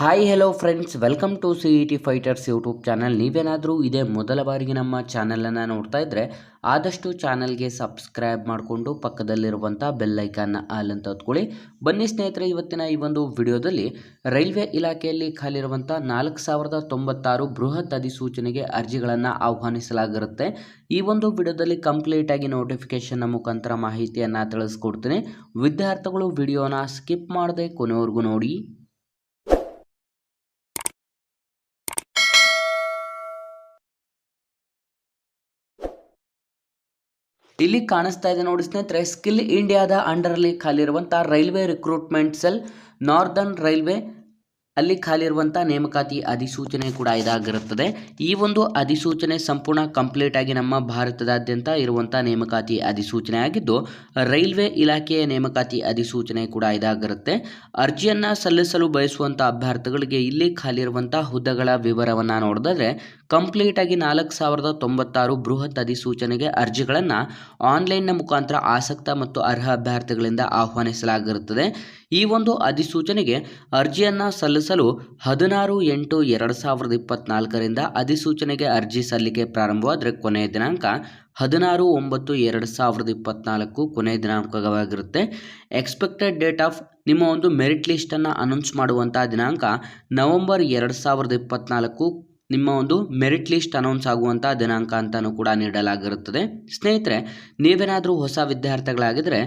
Hi hello friends welcome to C E T fighters YouTube channel ನೀವೇನಾದರೂ ಇದೇ ಮೊದಲ ಬಾರಿಗೆ ನಮ್ಮ ಚಾನಲನ್ನು ನೋಡ್ತಾ ಇದ್ದರೆ ಆದಷ್ಟು ಚಾನಲ್ಗೆ ಸಬ್ಸ್ಕ್ರೈಬ್ ಮಾಡಿಕೊಂಡು ಪಕ್ಕದಲ್ಲಿರುವಂಥ ಬೆಲ್ಲೈಕನ್ನ ಆಲ್ ಅಂತ ಹೊತ್ಕೊಳ್ಳಿ. ಬನ್ನಿ ಸ್ನೇಹಿತರೆ, ಇವತ್ತಿನ ಈ ಒಂದು ವಿಡಿಯೋದಲ್ಲಿ ರೈಲ್ವೆ ಇಲಾಖೆಯಲ್ಲಿ ಖಾಲಿರುವಂಥ ನಾಲ್ಕು ಸಾವಿರದ ತೊಂಬತ್ತಾರು ಬೃಹತ್ ಅಧಿಸೂಚನೆಗೆ ಅರ್ಜಿಗಳನ್ನು ಆಹ್ವಾನಿಸಲಾಗಿರುತ್ತೆ. ಈ ಒಂದು ವಿಡಿಯೋದಲ್ಲಿ ಕಂಪ್ಲೀಟಾಗಿ ನೋಟಿಫಿಕೇಶನ್ನ ಮುಖಾಂತರ ಮಾಹಿತಿಯನ್ನು ತಿಳಿಸ್ಕೊಡ್ತೀನಿ. ವಿದ್ಯಾರ್ಥಿಗಳು ವಿಡಿಯೋನ ಸ್ಕಿಪ್ ಮಾಡದೆ ಕೊನೆವರೆಗೂ ನೋಡಿ. ಇಲ್ಲಿ ಕಾಣಿಸ್ತಾ ಇದೆ ನೋಡಿ ಸ್ನೇಹಿತರೆ ಸ್ಕಿಲ್ ಇಂಡಿಯಾದ ಖಾಲಿ ಇರುವಂತಹ railway recruitment cell northern railway ಅಲ್ಲಿ ಖಾಲಿರುವಂಥ ನೇಮಕಾತಿ ಅಧಿಸೂಚನೆ ಕೂಡ ಇದಾಗಿರುತ್ತದೆ. ಈ ಒಂದು ಅಧಿಸೂಚನೆ ಸಂಪೂರ್ಣ ಕಂಪ್ಲೀಟ್ ಆಗಿ ನಮ್ಮ ಭಾರತದಾದ್ಯಂತ ಇರುವಂಥ ನೇಮಕಾತಿ ಅಧಿಸೂಚನೆ ಆಗಿದ್ದು, ರೈಲ್ವೆ ಇಲಾಖೆಯ ನೇಮಕಾತಿ ಅಧಿಸೂಚನೆ ಕೂಡ ಇದಾಗಿರುತ್ತೆ. ಅರ್ಜಿಯನ್ನು ಸಲ್ಲಿಸಲು ಬಯಸುವಂಥ ಅಭ್ಯರ್ಥಿಗಳಿಗೆ ಇಲ್ಲಿ ಖಾಲಿರುವಂಥ ಹುದ್ದೆಗಳ ವಿವರವನ್ನು ನೋಡಿದ್ರೆ ಕಂಪ್ಲೀಟ್ ಆಗಿ ನಾಲ್ಕು ಸಾವಿರದ ತೊಂಬತ್ತಾರು ಬೃಹತ್ ಅಧಿಸೂಚನೆಗೆ ಅರ್ಜಿಗಳನ್ನು ಆನ್ಲೈನ್ನ ಮುಖಾಂತರ ಆಸಕ್ತ ಮತ್ತು ಅರ್ಹ ಅಭ್ಯರ್ಥಿಗಳಿಂದ ಆಹ್ವಾನಿಸಲಾಗಿರುತ್ತದೆ. ಈ ಒಂದು ಅಧಿಸೂಚನೆಗೆ ಅರ್ಜಿಯನ್ನು ಸಲ್ಲಿಸಲು ಹದಿನಾರು ಎಂಟು ಎರಡು ಸಾವಿರದ ಇಪ್ಪತ್ನಾಲ್ಕರಿಂದ ಅಧಿಸೂಚನೆಗೆ ಅರ್ಜಿ ಸಲ್ಲಿಕೆ ಪ್ರಾರಂಭವಾದರೆ ಕೊನೆಯ ದಿನಾಂಕ ಹದಿನಾರು ಒಂಬತ್ತು ಎರಡು ಸಾವಿರದ ಇಪ್ಪತ್ನಾಲ್ಕು ಕೊನೆಯ ದಿನಾಂಕವಾಗಿರುತ್ತೆ. ಎಕ್ಸ್ಪೆಕ್ಟೆಡ್ ಡೇಟ್ ಆಫ್ ನಿಮ್ಮ ಒಂದು ಮೆರಿಟ್ ಲಿಸ್ಟನ್ನು ಅನೌನ್ಸ್ ಮಾಡುವಂಥ ದಿನಾಂಕ ನವೆಂಬರ್ ಎರಡು ಸಾವಿರದ ಇಪ್ಪತ್ನಾಲ್ಕು ನಿಮ್ಮ ಒಂದು ಮೆರಿಟ್ ಲಿಸ್ಟ್ ಅನೌನ್ಸ್ ಆಗುವಂಥ ದಿನಾಂಕ ಅಂತಲೂ ಕೂಡ ನೀಡಲಾಗಿರುತ್ತದೆ. ಸ್ನೇಹಿತರೆ, ನೀವೇನಾದರೂ ಹೊಸ ವಿದ್ಯಾರ್ಥಿಗಳಾಗಿದ್ದರೆ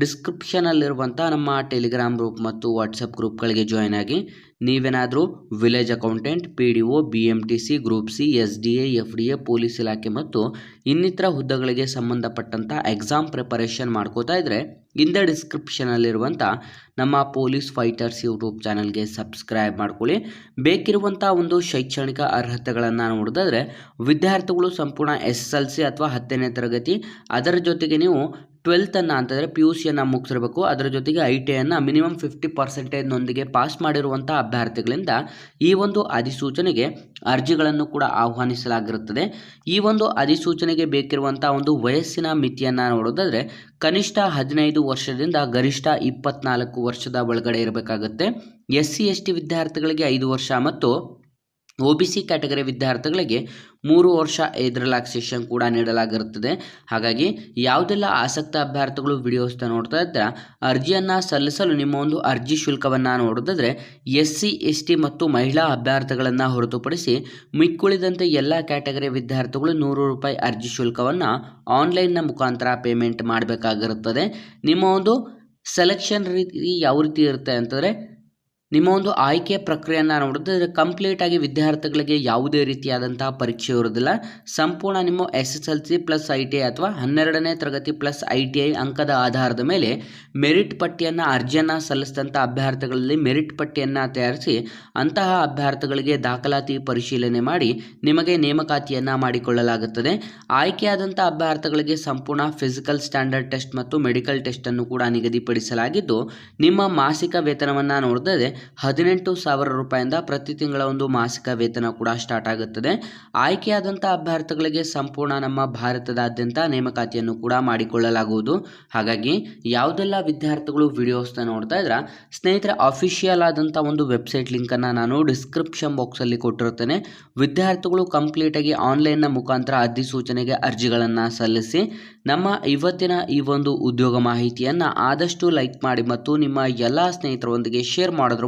ಡಿಸ್ಕ್ರಿಪ್ಷನಲ್ಲಿರುವಂಥ ನಮ್ಮ ಟೆಲಿಗ್ರಾಮ್ ಗ್ರೂಪ್ ಮತ್ತು ವಾಟ್ಸಪ್ ಗ್ರೂಪ್ಗಳಿಗೆ ಜಾಯ್ನ್ ಆಗಿ ನೀವೇನಾದರೂ village accountant, P D O, B M T C, group C, S D A, F D A, police ಇಲಾಖೆ ಮತ್ತು ಇನ್ನಿತರ ಹುದ್ದೆಗಳಿಗೆ ಸಂಬಂಧಪಟ್ಟಂಥ ಎಕ್ಸಾಮ್ ಪ್ರಿಪರೇಷನ್ ಮಾಡ್ಕೋತಾ ಇದ್ದರೆ ಇಂದ ಡಿಸ್ಕ್ರಿಪ್ಷನಲ್ಲಿರುವಂಥ ನಮ್ಮ ಪೊಲೀಸ್ ಫೈಟರ್ಸ್ ಯೂಟ್ಯೂಬ್ ಚಾನಲ್ಗೆ ಸಬ್ಸ್ಕ್ರೈಬ್ ಮಾಡ್ಕೊಳ್ಳಿ. ಬೇಕಿರುವಂಥ ಒಂದು ಶೈಕ್ಷಣಿಕ ಅರ್ಹತೆಗಳನ್ನು ನೋಡಿದ್ರೆ ವಿದ್ಯಾರ್ಥಿಗಳು ಸಂಪೂರ್ಣ ಎಸ್ ಎಸ್ ಎಲ್ ಸಿ ಅಥವಾ ಹತ್ತನೇ ತರಗತಿ, ಅದರ ಜೊತೆಗೆ ನೀವು ಟ್ವೆಲ್ತನ್ನು ಅಂತಂದರೆ ಪಿ ಯು ಸಿಯನ್ನು ಮುಗಿಸಿರಬೇಕು. ಅದರ ಜೊತೆಗೆ ಐ ಟಿ ಐಯನ್ನು ಮಿನಿಮಮ್ ಫಿಫ್ಟಿ ಪರ್ಸೆಂಟೇಜ್ನೊಂದಿಗೆ ಪಾಸ್ ಮಾಡಿರುವಂಥ ಅಭ್ಯರ್ಥಿಗಳಿಂದ ಈ ಒಂದು ಅಧಿಸೂಚನೆಗೆ ಅರ್ಜಿಗಳನ್ನು ಕೂಡ ಆಹ್ವಾನಿಸಲಾಗಿರುತ್ತದೆ. ಈ ಒಂದು ಅಧಿಸೂಚನೆಗೆ ಬೇಕಿರುವಂಥ ಒಂದು ವಯಸ್ಸಿನ ಮಿತಿಯನ್ನು ನೋಡೋದಾದರೆ ಕನಿಷ್ಠ ಹದಿನೈದು ವರ್ಷದಿಂದ ಗರಿಷ್ಠ ಇಪ್ಪತ್ನಾಲ್ಕು ವರ್ಷದ ಒಳಗಡೆ ಇರಬೇಕಾಗುತ್ತೆ. ಎಸ್ ಸಿ ಎಸ್ ಟಿ ವಿದ್ಯಾರ್ಥಿಗಳಿಗೆ ಐದು ವರ್ಷ ಮತ್ತು ಒ ಬಿ ಸಿ ಕ್ಯಾಟಗರಿ ವಿದ್ಯಾರ್ಥಿಗಳಿಗೆ ಮೂರು ವರ್ಷ ಇದರ ರಿಲ್ಯಾಕ್ಸೇಷನ್ ಕೂಡ ನೀಡಲಾಗಿರುತ್ತದೆ. ಹಾಗಾಗಿ ಯಾವುದೆಲ್ಲ ಆಸಕ್ತ ಅಭ್ಯರ್ಥಿಗಳು ವಿಡಿಯೋಸ್ನ ನೋಡ್ತಾ ಇದ್ದರೆ, ಅರ್ಜಿಯನ್ನು ಸಲ್ಲಿಸಲು ನಿಮ್ಮ ಒಂದು ಅರ್ಜಿ ಶುಲ್ಕವನ್ನು ನೋಡೋದಾದರೆ ಎಸ್ ಸಿ ಎಸ್ ಟಿ ಮತ್ತು ಮಹಿಳಾ ಅಭ್ಯರ್ಥಿಗಳನ್ನು ಹೊರತುಪಡಿಸಿ ಮಿಕ್ಕುಳಿದಂತೆ ಎಲ್ಲ ಕ್ಯಾಟಗರಿ ವಿದ್ಯಾರ್ಥಿಗಳು ನೂರು ರೂಪಾಯಿ ಅರ್ಜಿ ಶುಲ್ಕವನ್ನು ಆನ್ಲೈನ್ನ ಮುಖಾಂತರ ಪೇಮೆಂಟ್ ಮಾಡಬೇಕಾಗಿರುತ್ತದೆ. ನಿಮ್ಮ ಒಂದು ಸೆಲೆಕ್ಷನ್ ರೀತಿ ಯಾವ ರೀತಿ ಇರುತ್ತೆ ಅಂತಂದರೆ ನಿಮ್ಮ ಒಂದು ಆಯ್ಕೆ ಪ್ರಕ್ರಿಯೆಯನ್ನು ನೋಡಿದ್ರೆ ಕಂಪ್ಲೀಟ್ ಆಗಿ ವಿದ್ಯಾರ್ಥಿಗಳಿಗೆ ಯಾವುದೇ ರೀತಿಯಾದಂತಹ ಪರೀಕ್ಷೆ ಇರೋದಿಲ್ಲ. ಸಂಪೂರ್ಣ ನಿಮ್ಮ S S L C plus I T I ಅಥವಾ ಹನ್ನೆರಡನೇ ತರಗತಿ ಪ್ಲಸ್ ಐ ಟಿ ಐ ಅಂಕದ ಆಧಾರದ ಮೇಲೆ ಮೆರಿಟ್ ಪಟ್ಟಿಯನ್ನು, ಅರ್ಜಿಯನ್ನು ಸಲ್ಲಿಸಿದಂಥ ಅಭ್ಯರ್ಥಿಗಳಲ್ಲಿ ಮೆರಿಟ್ ಪಟ್ಟಿಯನ್ನು ತಯಾರಿಸಿ, ಅಂತಹ ಅಭ್ಯರ್ಥಿಗಳಿಗೆ ದಾಖಲಾತಿ ಪರಿಶೀಲನೆ ಮಾಡಿ ನಿಮಗೆ ನೇಮಕಾತಿಯನ್ನು ಮಾಡಿಕೊಳ್ಳಲಾಗುತ್ತದೆ. ಆಯ್ಕೆಯಾದಂಥ ಅಭ್ಯರ್ಥಿಗಳಿಗೆ ಸಂಪೂರ್ಣ ಫಿಸಿಕಲ್ ಸ್ಟ್ಯಾಂಡರ್ಡ್ ಟೆಸ್ಟ್ ಮತ್ತು ಮೆಡಿಕಲ್ ಟೆಸ್ಟನ್ನು ಕೂಡ ನಿಗದಿಪಡಿಸಲಾಗಿದ್ದು, ನಿಮ್ಮ ಮಾಸಿಕ ವೇತನವನ್ನು ನೋಡಿದ್ರೆ ಹದಿನೆಂಟು ಸಾವಿರ ರೂಪಾಯಿಂದ ಪ್ರತಿ ತಿಂಗಳ ಒಂದು ಮಾಸಿಕ ವೇತನ ಕೂಡ ಸ್ಟಾರ್ಟ್ ಆಗುತ್ತದೆ. ಆಯ್ಕೆಯಾದಂಥ ಅಭ್ಯರ್ಥಿಗಳಿಗೆ ಸಂಪೂರ್ಣ ನಮ್ಮ ಭಾರತದಾದ್ಯಂತ ನೇಮಕಾತಿಯನ್ನು ಕೂಡ ಮಾಡಿಕೊಳ್ಳಲಾಗುವುದು. ಹಾಗಾಗಿ ಯಾವುದೆಲ್ಲ ವಿದ್ಯಾರ್ಥಿಗಳು ವಿಡಿಯೋಸ್ನ ನೋಡ್ತಾ ಇದ್ರೆ, ಸ್ನೇಹಿತರೆ ಅಫಿಷಿಯಲ್ ಆದಂಥ ಒಂದು ವೆಬ್ಸೈಟ್ ಲಿಂಕನ್ನು ನಾನು ಡಿಸ್ಕ್ರಿಪ್ಷನ್ ಬಾಕ್ಸಲ್ಲಿ ಕೊಟ್ಟಿರುತ್ತೇನೆ. ವಿದ್ಯಾರ್ಥಿಗಳು ಕಂಪ್ಲೀಟಾಗಿ ಆನ್ಲೈನ್ನ ಮುಖಾಂತರ ಅಧಿಸೂಚನೆಗೆ ಅರ್ಜಿಗಳನ್ನು ಸಲ್ಲಿಸಿ, ನಮ್ಮ ಇವತ್ತಿನ ಈ ಒಂದು ಉದ್ಯೋಗ ಮಾಹಿತಿಯನ್ನು ಆದಷ್ಟು ಲೈಕ್ ಮಾಡಿ ಮತ್ತು ನಿಮ್ಮ ಎಲ್ಲ ಸ್ನೇಹಿತರೊಂದಿಗೆ ಶೇರ್ ಮಾಡೋದ್ರ